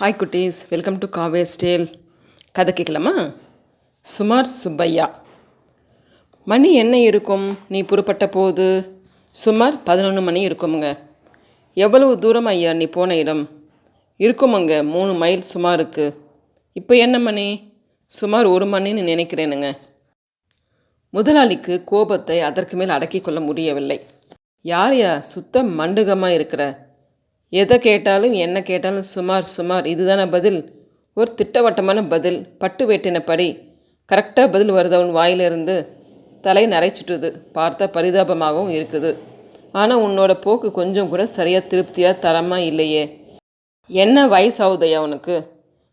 Hi குட்டீஸ். Welcome to காவே ஸ்டேல் கதை கேட்கலாமா? சுமார் சுப்பையா. மணி என்ன இருக்கும்? நீ புறப்பட்ட போது சுமார் பதினொன்று மணி இருக்குமுங்க. எவ்வளவு தூரம் ஐயா நீ போன இடம்? இருக்குமுங்க மூணு மைல் சுமாருக்கு. இப்போ என்ன மணி? சுமார் ஒரு மணின்னு நினைக்கிறேனுங்க. முதலாளிக்கு கோபத்தை அதற்கு மேல் அடக்கிக் கொள்ள முடியவில்லை. யாரையா சுத்த மண்டுகமாக இருக்கிற எதை கேட்டாலும் என்ன கேட்டாலும் சுமார் சுமார். இதுதானே பதில். ஒரு திட்டவட்டமான பதில். பட்டு வெட்டினபடி கரெக்டாக பதில் வருது அவன் வாயிலிருந்து. தலை நரைச்சிட்டுது. பார்த்தா பரிதாபமாகவும் இருக்குது. ஆனால் உன்னோட போக்கு கொஞ்சம் கூட சரியாக திருப்தியாக தரமாக இல்லையே. என்ன வயசாகுதையா உனக்கு?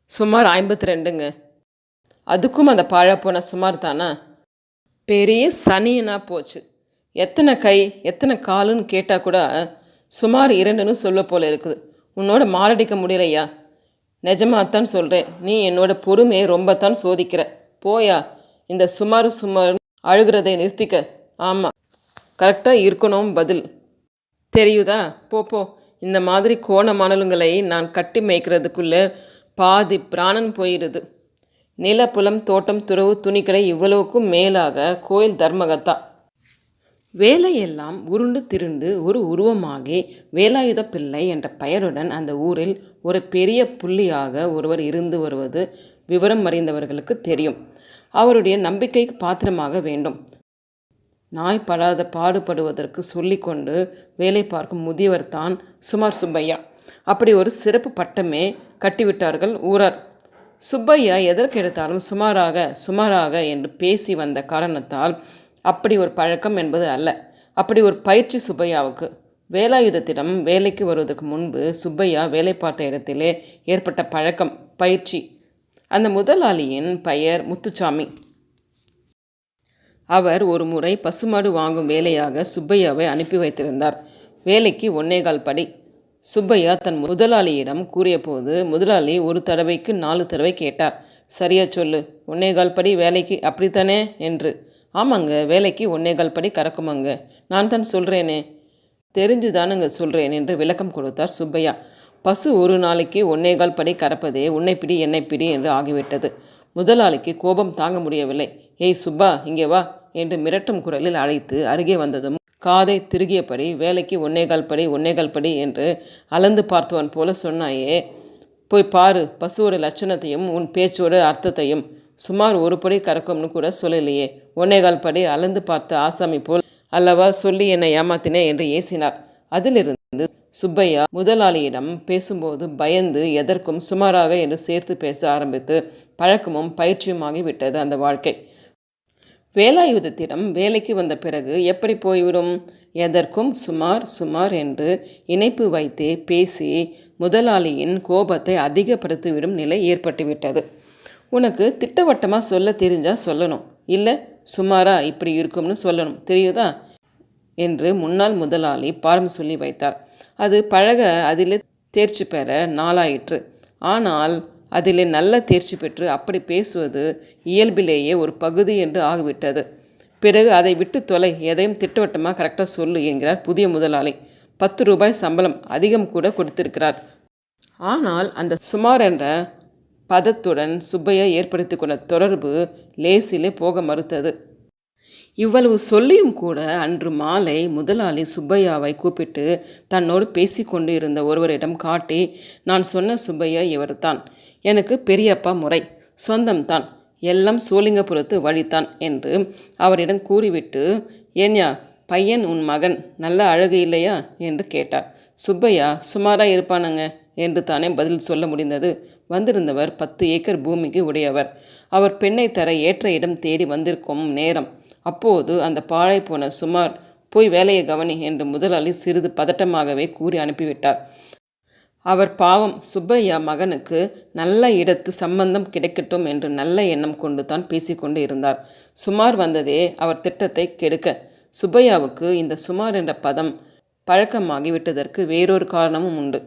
சுமார் ஐம்பத்தி ரெண்டுங்க அதுக்கும் அந்த பாழப்போன சுமார் தானா? பெரிய சனியனாக போச்சு. எத்தனை கை எத்தனை காலுன்னு கேட்டால் கூட சுமார் இரண்டுன்னு சொல்ல போல இருக்குது. உன்னோட மாரடிக்க முடியலையா? நிஜமாகத்தான் சொல்கிறேன் நீ என்னோட பொறுமையை ரொம்பத்தான் சோதிக்கிற. போயா. இந்த சுமார் சுமார் அழுகிறதை நிறுத்திக்க. ஆமாம் கரெக்டாக இருக்கணும் பதில். தெரியுதா? போ போ. இந்த மாதிரி கோண மணலுங்களை நான் கட்டி மேய்க்கிறதுக்குள்ளே பாதி பிராணன் போயிடுது நிலப்புலம் தோட்டம் துறவு துணிக்கடை இவ்வளவுக்கும் மேலாக கோயில் தர்மகத்தா. வேலையெல்லாம் உருண்டு திருண்டு ஒரு உருவமாகி வேலாயுத பிள்ளை என்ற பெயருடன் அந்த ஊரில் ஒரு பெரிய புள்ளியாக ஒருவர் இருந்து வருவது விவரம் அறிந்தவர்களுக்கு தெரியும். அவருடைய நம்பிக்கைக்கு பாத்திரமாக வேண்டும். நாய் படாத பாடுபடுவதற்கு சொல்லிக்கொண்டு வேலை பார்க்கும் முதியவர் தான் சுமார் சுப்பையா. அப்படி ஒரு சிறப்பு பட்டமே கட்டிவிட்டார்கள் ஊரார். சுப்பையா எதற்கெடுத்தாலும் சுமாராக சுமாராக என்று பேசி வந்த காரணத்தால் அப்படி ஒரு பழக்கம் என்பது அல்ல. அப்படி ஒரு பயிற்சி சுப்பையாவுக்கு. வேலாயுதத்திடம் வேலைக்கு வருவதற்கு முன்பு சுப்பையா வேலை பார்த்த இடத்திலே ஏற்பட்ட பழக்கம் பயிற்சி. அந்த முதலாளியின் பெயர் முத்துச்சாமி. அவர் ஒரு முறை பசுமாடு வாங்கும் வேலையாக சுப்பையாவை அனுப்பி வைத்திருந்தார். வேலைக்கு ஒன்னேகால் படி. சுப்பையா தன் முதலாளியிடம் கூறியபோது முதலாளி ஒரு தடவைக்கு நாலு தடவை கேட்டார். சரியா சொல்லு ஒன்னேகால் படி வேலைக்கு அப்படித்தானே? என்று. ஆமாங்க வேலைக்கு ஒன்னேகால் படி கறக்குமாங்க. நான் தான் சொல்கிறேனே தெரிஞ்சு தானுங்க சொல்கிறேன் என்று விளக்கம் கொடுத்தார் சுப்பையா. பசு ஒரு நாளைக்கு ஒன்னேகால் படி கறப்பதே உன்னை பிடி என்னை பிடி என்று ஆகிவிட்டது. முதலாளிக்கு கோபம் தாங்க முடியவில்லை. ஏய் சுப்பா இங்கே வா என்று மிரட்டும் குரலில் அழைத்து அருகே வந்ததும் காதை திருகியபடி வேலைக்கு ஒன்னேகால் படி ஒன்னேகால் படி என்று அளந்து பார்த்தவன் போல சொன்னாயே போய் பாரு பசுவோட லட்சணத்தையும் உன் பேச்சோட அர்த்தத்தையும் சுமார் ஒரு படி கறக்கும்னு கூட சொல்லலையே. ஒன்னேகால் படி அளந்து பார்த்த ஆசாமி போல் அல்லவா சொல்லி என்னை ஏமாத்தினே என்று ஏசினார். அதிலிருந்து சுப்பையா முதலாளியிடம் பேசும்போது பயந்து எதற்கும் சுமாராக என்று சேர்த்து பேச ஆரம்பித்து பழக்கமும் பயிற்சியுமாகி விட்டது அந்த வாழ்க்கை. வேலாயுதத்திடம் வேலைக்கு வந்த பிறகு எப்படி போய்விடும்? எதற்கும் சுமார் சுமார் என்று இணைப்பு வைத்தே பேசி முதலாளியின் கோபத்தை அதிகப்படுத்திவிடும் நிலை ஏற்பட்டுவிட்டது. உனக்கு திட்டவட்டமாக சொல்ல தெரிஞ்சால் சொல்லணும். இல்லை சுமாராக இப்படி இருக்கும்னு சொல்லணும். தெரியுதா? என்று முன்னாள் முதலாளி பாரம் சொல்லி வைத்தார். அது பழக அதில் தேர்ச்சி பெற நாளாயிற்று. ஆனால் அதில் நல்ல தேர்ச்சி பெற்று அப்படி பேசுவது இயல்பிலேயே ஒரு பகுதி என்று ஆகிவிட்டது. பிறகு அதை விட்டு தொலை எதையும் திட்டவட்டமாக கரெக்டாக சொல்லு என்கிறார் புதிய முதலாளி. பத்து ரூபாய் சம்பளம் அதிகம் கூட கொடுத்திருக்கிறார். ஆனால் அந்த சுமார் என்ற பதத்துடன் சுப்பையா ஏற்படுத்தி கொண்ட தொடர்பு லேசிலே போக மறுத்தது. இவ்வளவு சொல்லியும் கூட அன்று மாலை முதலாளி சுப்பையாவை கூப்பிட்டு தன்னோடு பேசிக்கொண்டு இருந்த ஒருவரிடம் காட்டி நான் சொன்ன சுப்பையா இவர்தான். எனக்கு பெரியப்பா முறை. சொந்தம்தான் எல்லாம் சோழிங்கபுரத்து வழித்தான் என்று அவரிடம் கூறிவிட்டு ஏன்யா பையன் உன் மகன். நல்ல அழகு இல்லையா? என்று கேட்டார். சுப்பையா சுமாராக இருப்பானுங்க என்று தானே பதில் சொல்ல முடிந்தது. வந்திருந்தவர் பத்து ஏக்கர் பூமிக்கு உடையவர். அவர் பெண்ணை தர ஏற்ற இடம் தேடி வந்திருக்கும் நேரம். அப்போது அந்த பாழை போன சுமார் போய் வேலையை கவனி என்று முதலாளி சிறிது பதட்டமாகவே கூறி அனுப்பிவிட்டார். அவர் பாவம் சுப்பையா மகனுக்கு நல்ல இடத்து சம்பந்தம் கிடைக்கட்டும் என்று நல்ல எண்ணம் கொண்டு தான் பேசிக்கொண்டு இருந்தார். சுமார் வந்ததே அவர் திட்டத்தை கெடுக்க. சுப்பையாவுக்கு இந்த சுமார் என்ற பதம் பழக்கமாகிவிட்டதற்கு வேறொரு காரணமும் உண்டு.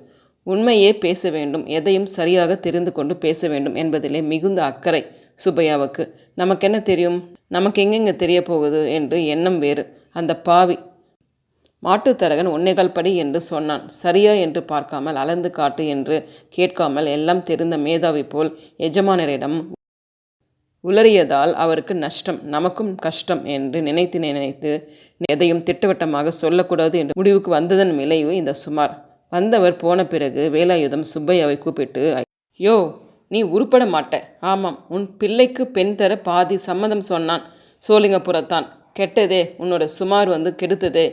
உண்மையே பேச வேண்டும் எதையும் சரியாக தெரிந்து கொண்டு பேச வேண்டும் என்பதிலே மிகுந்த அக்கறை சுப்பையாவுக்கு. நமக்கென்ன தெரியும்? நமக்கு எங்கெங்கே தெரிய போகுது என்று எண்ணம் வேறு. அந்த பாவி மாட்டுத்தரகன் ஒன்னேகால் படி என்று சொன்னான். சரியா என்று பார்க்காமல் அளந்து காட்டு என்று கேட்காமல் எல்லாம் தெரிந்த மேதாவி போல் எஜமானரிடம் உளறியதால் அவருக்கு நஷ்டம் நமக்கும் கஷ்டம் என்று நினைத்து நினைத்து எதையும் திட்டவட்டமாக சொல்லக்கூடாது என்று முடிவுக்கு வந்ததன் விளைவு இந்த சுமார். வந்தவர் போன பிறகு வேலாயுதம் சுப்பையாவை கூப்பிட்டு யோ நீ உருப்பட மாட்ட. ஆமாம் உன் பிள்ளைக்கு பெண் தர பாதி சம்மதம் சொன்னான். சோழிங்கப்புறத்தான் கெட்டதே உன்னோட சுமார் வந்து கெடுத்ததே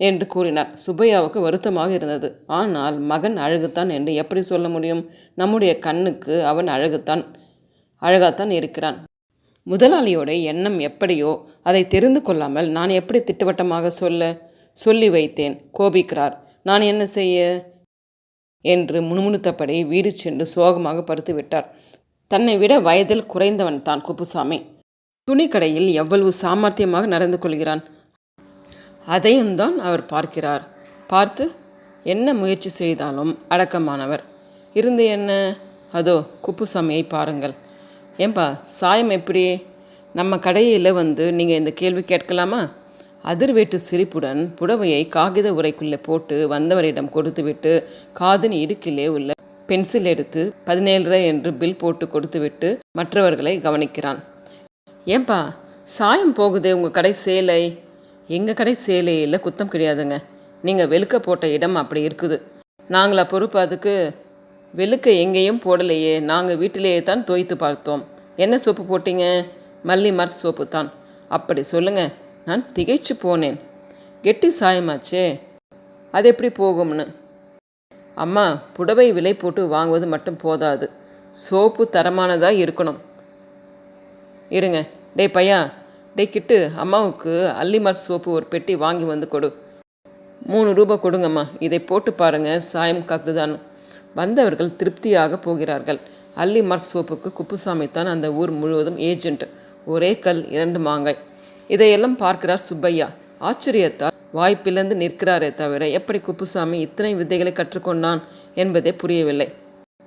என்று கூறினார். சுப்பையாவுக்கு வருத்தமாக இருந்தது. ஆனால் மகன் அழகுத்தான் என்று எப்படி சொல்ல முடியும்? நம்முடைய கண்ணுக்கு அவன் அழகுத்தான் அழகாத்தான் இருக்கிறான். முதலாளியோட எண்ணம் எப்படியோ அதை தெரிந்து கொள்ளாமல் நான் எப்படி திட்டவட்டமாக சொல்ல சொல்லி வைத்தேன் கோபிக்கிறார். நான் என்ன செய்ய? என்று முணுமுணுத்தபடி வீடு சென்று சோகமாக படுத்து விட்டார். தன்னை விட வயதில் குறைந்தவன் தான் குப்புசாமி. துணிக்கடையில் எவ்வளவு சாமர்த்தியமாக நடந்து கொள்கிறான்? அதையும் தான் அவர் பார்க்கிறார். பார்த்து என்ன முயற்சி செய்தாலும் அடக்கமானவர். இருந்து என்ன? அதோ குப்புசாமியை பாருங்கள். ஏன்பா சாயம் எப்படி? நம்ம கடையில் வந்து நீங்கள் இந்த கேள்வி கேட்கலாமா? அதிர்வேட்டு சிரிப்புடன் புடவையை காகித உரைக்குள்ளே போட்டு வந்தவரிடம் கொடுத்துவிட்டு காதின் இடுக்கிலே உள்ள பென்சில் எடுத்து பதினேழரை என்று பில் போட்டு கொடுத்துவிட்டு மற்றவர்களை கவனிக்கிறான். ஏன்பா சாயம் போகுதே உங்கள் கடை சேலை? எங்கள் கடை சேலையில் குத்தம் கிடையாதுங்க. நீங்கள் வெளுக்க போட்ட இடம் அப்படி இருக்குது. நாங்களா பொறுப்பு அதுக்கு. வெளுக்க எங்கேயும் போடலையே. நாங்கள் வீட்டிலேயே தான் தோய்த்து பார்த்தோம். என்ன சோப்பு போட்டீங்க? மல்லி மார்க் சோப்பு தான். அப்படி சொல்லுங்கள் நான் திகைச்சு போனேன். கெட்டி சாயமாச்சே. அது எப்படி போகும்னு? அம்மா புடவை விலை போட்டு வாங்குவது மட்டும் போதாது. சோப்பு தரமானதாக இருக்கணும். இருங்க. டேய் பையா. டேய் கிட்டு அம்மாவுக்கு அல்லிமார்க் சோப்பு ஒரு பெட்டி வாங்கி வந்து கொடு. மூணு ரூபா கொடுங்கம்மா. இதை போட்டு பாருங்கள் சாயம் காக்குதான்னு. வந்தவர்கள் திருப்தியாக போகிறார்கள். அல்லி மார்க் சோப்புக்கு குப்புசாமி தான் அந்த ஊர் முழுவதும் ஏஜென்ட். ஒரே கல் இரண்டு மாங்காய். இதையெல்லாம் பார்க்கிறார் சுப்பையா. ஆச்சரியத்தால் வாய்ப்பிழந்து நிற்கிறாரே தவிர எப்படி குப்புசாமி இத்தனை வித்தைகளை கற்றுக்கொண்டான் என்பதே புரியவில்லை.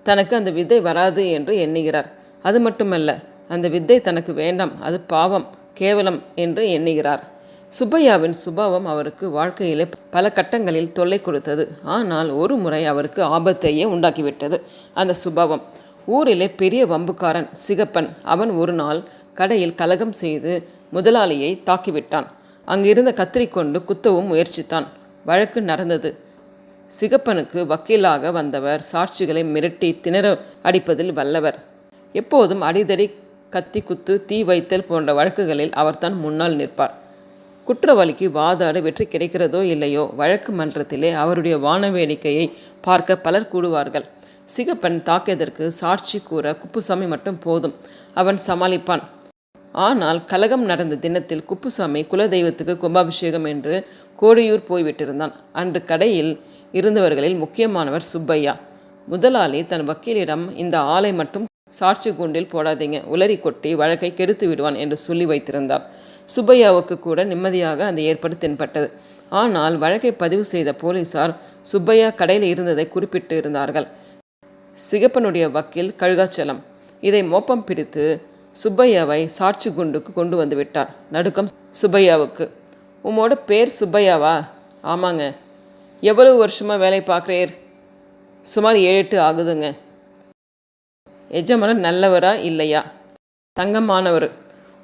தனக்கு அந்த வித்தை வராது என்று எண்ணுகிறார். அது மட்டுமல்ல அந்த வித்தை தனக்கு வேண்டாம் அது பாவம் கேவலம் என்று எண்ணுகிறார். சுப்பையாவின் சுபாவம் அவருக்கு வாழ்க்கையிலே பல கட்டங்களில் தொல்லை கொடுத்தது. ஆனால் ஒரு முறை அவருக்கு ஆபத்தையே உண்டாக்கிவிட்டது. அந்த சுபாவம் ஊரிலே பெரிய வம்புக்காரன் சிகப்பன் அவன் ஒரு நாள் கடையில் கலகம் செய்து முதலாளியை தாக்கிவிட்டான். அங்கிருந்த கத்திரிக்கொண்டு குத்தவும் முயற்சித்தான். வழக்கு நடந்தது. சிகப்பனுக்கு வக்கீலாக வந்தவர் சாட்சிகளை மிரட்டி திணற அடிப்பதில் வல்லவர். எப்போதும் அடிதடி கத்தி குத்து தீ வைத்தல் போன்ற வழக்குகளில் அவர்தான் முன்னால் நிற்பார். குற்றவாளிக்கு வாதாட வெற்றி கிடைக்கிறதோ இல்லையோ வழக்கு மன்றத்திலே அவருடைய வான வேடிக்கையை பார்க்க பலர் கூடுவார்கள். சிகப்பன் தாக்கியதற்கு சாட்சி கூற குப்புசாமி மட்டும் போதும். அவன் சமாளிப்பான். ஆனால் கலகம் நடந்த தினத்தில் குப்புசாமி குலதெய்வத்துக்கு கும்பாபிஷேகம் என்று கோடியூர் போய்விட்டிருந்தான். அன்று கடையில் இருந்தவர்களில் முக்கியமானவர் சுப்பையா. முதலாளி தன் வக்கீலிடம் இந்த ஆலை மட்டும் சாட்சி கூண்டில் போடாதீங்க. உலரி கொட்டி வழக்கை கெடுத்து விடுவான் என்று சொல்லி வைத்திருந்தார். சுப்பையாவுக்கு கூட நிம்மதியாக அந்த ஏற்பாடு தென்பட்டது. ஆனால் வழக்கை பதிவு செய்த போலீசார் சுப்பையா கடையில் இருந்ததை குறிப்பிட்டு இருந்தார்கள் சிகப்பனுடைய வக்கீல் கழுகாச்சலம். இதை மோப்பம் பிடித்து சுப்பையாவை சாட்சி குண்டுக்கு கொண்டு வந்து விட்டார். நடுக்கம் சுப்பையாவுக்கு. உம்மோட பேர் சுப்பையாவா? ஆமாங்க. எவ்வளவு வருஷமாக வேலை பார்க்குறீர்? சுமார் ஏழு எட்டு ஆகுதுங்க. எஜமானர் நல்லவரா இல்லையா? தங்கமானவர்.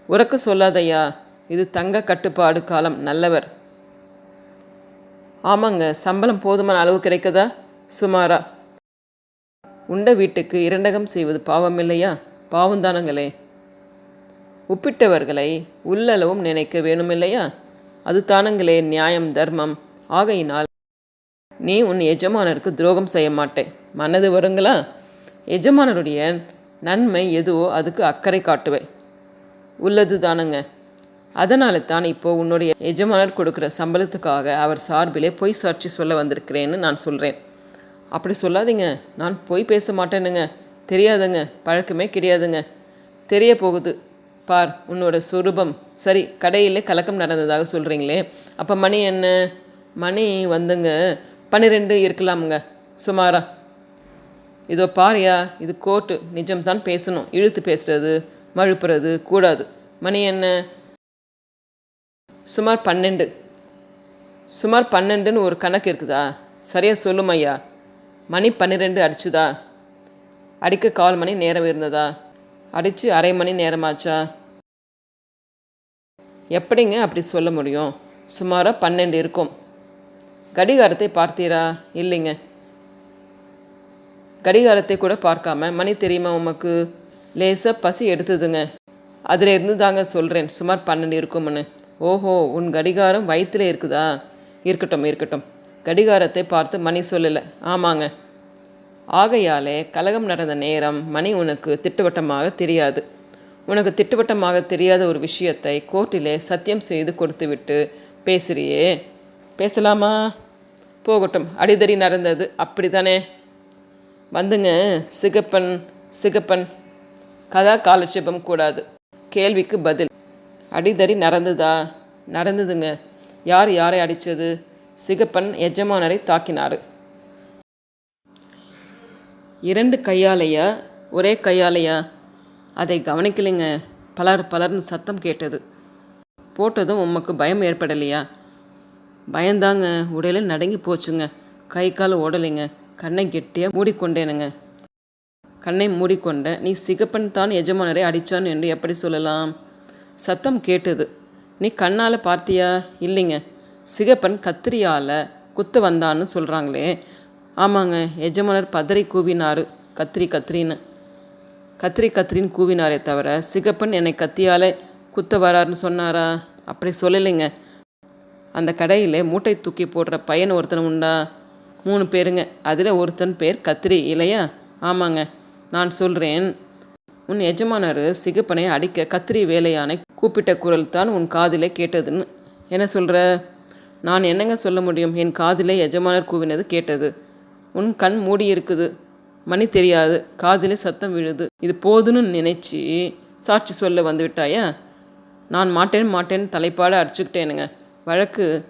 உறக்க சொல்லாதையா? இது தங்க கட்டுப்பாடு காலம் நல்லவர். ஆமாங்க. சம்பளம் போதுமான அளவு கிடைக்கதா? சுமாரா. உண்ட வீட்டுக்கு இரண்டகம் செய்வது பாவம் இல்லையா? பாவந்தானங்களே ஒப்பிட்டவர்களை உள்ளளவும் நினைக்க வேணுமில்லையா? அது தானுங்களே நியாயம் தர்மம். ஆகையினால் நீ உன் எஜமானருக்கு துரோகம் செய்ய மாட்டேன். மனது வருங்களா? எஜமானருடைய நன்மை எதுவோ அதுக்கு அக்கறை காட்டுவேன் உள்ளது தானுங்க. அதனால தான் இப்போ உன்னுடைய எஜமானர் கொடுக்குற சம்பளத்துக்காக அவர் சார்பிலே பொய் சாட்சி சொல்ல வந்திருக்கிறேன்னு நான் சொல்கிறேன் அப்படி சொல்லாதீங்க. நான் பொய் பேச மாட்டேனுங்க. தெரியாதுங்க. பழக்கமே கிடையாதுங்க. தெரிய போகுது. பார் உன்னோட சுரூபம். சரி கடையிலே கலக்கம் நடந்ததாக சொல்கிறீங்களே அப்போ மணி என்ன? மணி வந்துங்க. பன்னிரெண்டு இருக்கலாமுங்க. சுமாரா. இதோ பாரியா இது கோர்ட்டு. நிஜம்தான் பேசணும். இழுத்து பேசுறது மழுப்புறது கூடாது. மணி என்ன? சுமார் பன்னெண்டு. சுமார் பன்னெண்டுன்னு ஒரு கணக்கு இருக்குதா? சரியாக சொல்லும் ஐயா மணி பன்னிரெண்டு அடிச்சுதா? அடிக்க கால் மணி நேரம் இருந்ததா? அடித்து அரை மணி நேரமாச்சா? எப்படிங்க அப்படி சொல்ல முடியும்? சுமாராக பன்னெண்டு இருக்கும். கடிகாரத்தை பார்த்தீரா? இல்லைங்க. கடிகாரத்தை கூட பார்க்காம மணி தெரியுமா உமக்கு? லேசாக பசி எடுத்ததுங்க. அதில் இருந்து தாங்க சொல்கிறேன் சுமார் பன்னெண்டு இருக்கும்னு. ஓஹோ உன் கடிகாரம் வயிற்றுல இருக்குதா? இருக்கட்டும் இருக்கட்டும். கடிகாரத்தை பார்த்து மணி சொல்லலை. ஆமாங்க. ஆகையாலே கலகம் நடந்த நேரம் மணி உனக்கு திட்டவட்டமாக தெரியாது. உனக்கு திட்டவட்டமாக தெரியாத ஒரு விஷயத்தை கோர்ட்டிலே சத்தியம் செய்து கொடுத்துவிட்டு பேசுறியே. பேசலாமா? போகட்டும் அடிதடி நடந்தது அப்படிதானே வந்துங்க சிகப்பன் சிகப்பன். கதா காலட்சேபம் கூடாது. கேள்விக்கு பதில். அடிதடி நடந்ததா? நடந்ததுங்க. யார் யாரை அடித்தது? சிகப்பன் எஜமானரை தாக்கினார். இரண்டு கையாலையா? ஒரே கையாலையா? அதை கவனிக்கலைங்க. பலர் பலர்னு சத்தம் கேட்டது. போட்டதும் உமக்கு பயம் ஏற்படலையா? பயந்தாங்க. உடலே நடுங்கி போச்சுங்க. கை கால் ஓடலைங்க. கண்ணை கெட்டியாக மூடிக்கொண்டேனுங்க. கண்ணை மூடிக்கொண்ட நீ சிகப்பன் தான் எஜமானரை அடித்தான் என்று எப்படி சொல்லலாம்? சத்தம் கேட்டது. நீ கண்ணால் பார்த்தியா? இல்லைங்க. சிகப்பன் கத்திரியால் குத்து வந்தான்னு சொல்கிறாங்களே ஆமாங்க எஜமானர் பதறி கூவினார். கத்திரி கத்திரின்னு. கத்திரி கத்திரின்னு கூவினாரே தவிர சிகப்பன் என்னை கத்தியால் குத்த வராருன்னு சொன்னாரா? அப்படி சொல்லலைங்க. அந்த கடையில் மூட்டை தூக்கி போடுற பையன் ஒருத்தன் உண்டா? மூணு பேருங்க. அதில் ஒருத்தன் பேர் கத்திரி இல்லையா? ஆமாங்க நான் சொல்கிறேன் உன் எஜமானர் சிகப்பனை அடிக்க கத்திரி வேலையானை கூப்பிட்ட குரல் தான் உன் காதிலே கேட்டதுன்னு. என்ன சொல்கிற நான் என்னங்க சொல்ல முடியும்? என் காதிலே எஜமானர் கூவினது கேட்டது. உன் கண் மூடி இருக்குது மணி தெரியாது. காதில் சத்தம் விழுது. இது போதுன்னு நினைச்சி சாட்சி சொல்ல வந்து விட்டாயா நான் மாட்டேன் மாட்டேன் தலைப்பாட அடிச்சுக்கிட்டேனுங்க. வழக்கு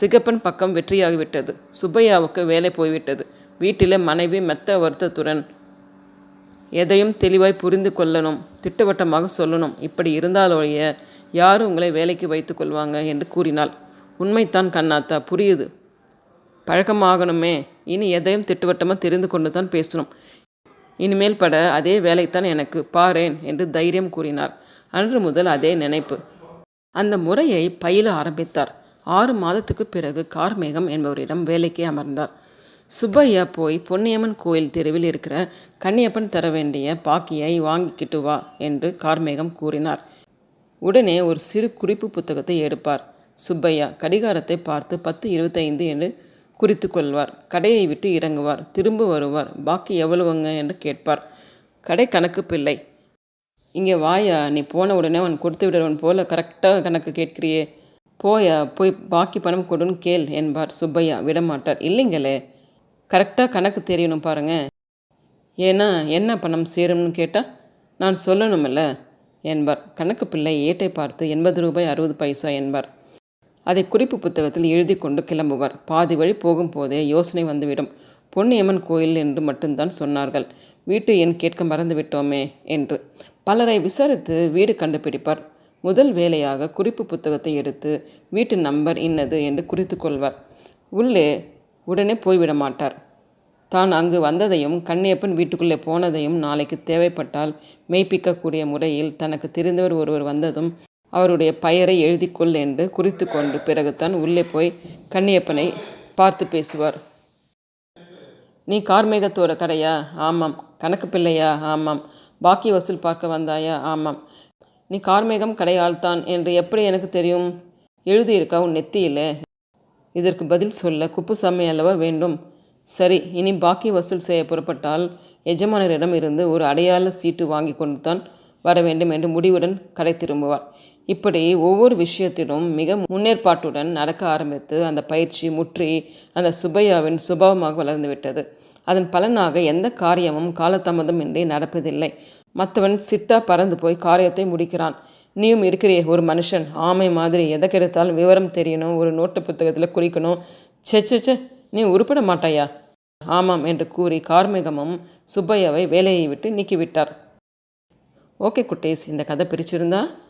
சிகப்பன் பக்கம் வெற்றியாகிவிட்டது. சுப்பையாவுக்கு வேலை போய்விட்டது. வீட்டில் மனைவி மெத்த வருத்தத்துடன் எதையும் தெளிவாய் புரிந்து கொள்ளணும் திட்டவட்டமாக சொல்லணும். இப்படி இருந்தாலொழிய யார் உங்களை வேலைக்கு வைத்து கொள்வாங்க? என்று கூறினாள். உண்மைத்தான் கண்ணாத்தா. புரியுது. பழக்கமாகணுமே. இனி எதையும் திட்டவட்டமாக தெரிந்து கொண்டு தான் பேசணும். இனிமேல் பட அதே வேலைத்தான் எனக்கு பாரேன் என்று தைரியம் கூறினார். அன்று முதல் அதே நினைப்பு. அந்த முறையை பயில ஆரம்பித்தார். ஆறு மாதத்துக்கு பிறகு கார்மேகம் என்பவரிடம் வேலைக்கு அமர்ந்தார். சுப்பையா போய் பொன்னியம்மன் கோயில் தெருவில் இருக்கிற கன்னியப்பன் தர வேண்டிய பாக்கியை வாங்கிக்கிட்டு வா என்று கார்மேகம் கூறினார். உடனே ஒரு சிறு குறிப்பு புத்தகத்தை எடுப்பார். சுப்பையா கடிகாரத்தை பார்த்து பத்து இருபத்தைந்து என்று குறித்து கொள்வார் கடையை விட்டு இறங்குவார். திரும்ப வருவார். பாக்கி எவ்வளவுங்க என்று கேட்பார். கடை கணக்கு பிள்ளை. இங்கே வாயா நீ போன உடனே அவன் கொடுத்து விடுறவன் போல கரெக்டாக கணக்கு கேட்கிறியே. போயா போய் பாக்கி பணம் கொடுன்னு கேள் என்பார் சுப்பையா. விடமாட்டார். இல்லைங்களே கரெக்டாக கணக்கு தெரியணும் பாருங்க. ஏன்னா என்ன பணம் சேரும்னு கேட்டால் நான் சொல்லணுமில்ல என்பார். கணக்கு பிள்ளை ஏட்டை பார்த்து எண்பது ரூபாய் அறுபது பைசா என்பார். அதை குறிப்பு புத்தகத்தில் எழுதி கொண்டு கிளம்புவார். பாதி வழி போகும்போதே யோசனை வந்துவிடும். பொன்னியம்மன் கோயில் என்று மட்டும்தான் சொன்னார்கள். வீட்டு எண் கேட்க மறந்துவிட்டோமே என்று. பலரை விசாரித்து வீடு கண்டுபிடிப்பார். முதல் வேலையாக குறிப்பு புத்தகத்தை எடுத்து வீட்டு நம்பர் இன்னது என்று குறித்து கொள்வார். உள்ளே உடனே போய்விட மாட்டார். தான் அங்கு வந்ததையும் கண்ணியப்பன் வீட்டுக்குள்ளே போனதையும் நாளைக்கு தேவைப்பட்டால் மெய்ப்பிக்கக்கூடிய முறையில் தனக்கு தெரிந்தவர் ஒருவர் வந்ததும் அவருடைய பெயரை எழுதி கொள் என்று குறித்து கொண்டு பிறகுதான் உள்ளே போய் கண்ணியப்பனை பார்த்து பேசுவார். நீ கார்மேகத்தோட கடையா? ஆமாம். கணக்கு பிள்ளையா? ஆமாம். பாக்கி வசூல் பார்க்க வந்தாயா? ஆமாம். நீ கார்மேகம் கடையாள்தான் என்று எப்படி எனக்கு தெரியும்? எழுதியிருக்கா உன் நெத்தியில்? இதற்கு பதில் சொல்ல குப்புசாமி அல்லவா வேண்டும்? சரி இனி பாக்கி வசூல் செய்ய புறப்பட்டால் எஜமானரிடம் இருந்து ஒரு அடையாள சீட்டு வாங்கி கொண்டு தான் வர வேண்டும் என்று முடிவுடன் கடை திரும்புவார். இப்படி ஒவ்வொரு விஷயத்திலும் மிக முன்னேற்பாட்டுடன் நடக்க ஆரம்பித்து அந்த பயிற்சி முற்றி அந்த சுபையாவின் சுபாவமாக வளர்ந்துவிட்டது. அதன் பலனாக எந்த காரியமும் காலதாமதமின்றி நடப்பதில்லை. மற்றவன் சிட்டா பறந்து போய் காரியத்தை முடிக்கிறான். நீயும் இருக்கிறிய ஒரு மனுஷன். ஆமை மாதிரி எதை கெடுத்தாலும் விவரம் தெரியணும் ஒரு நோட்டு புத்தகத்தில் குறிக்கணும். செச்சே நீ உருப்பிட மாட்டாயா? ஆமாம் என்று கூறி கார்மிகமும் சுப்பையாவை வேலையை விட்டு நீக்கிவிட்டார். ஓகே குட்டேஸ் இந்த கதை பிரிச்சிருந்தா?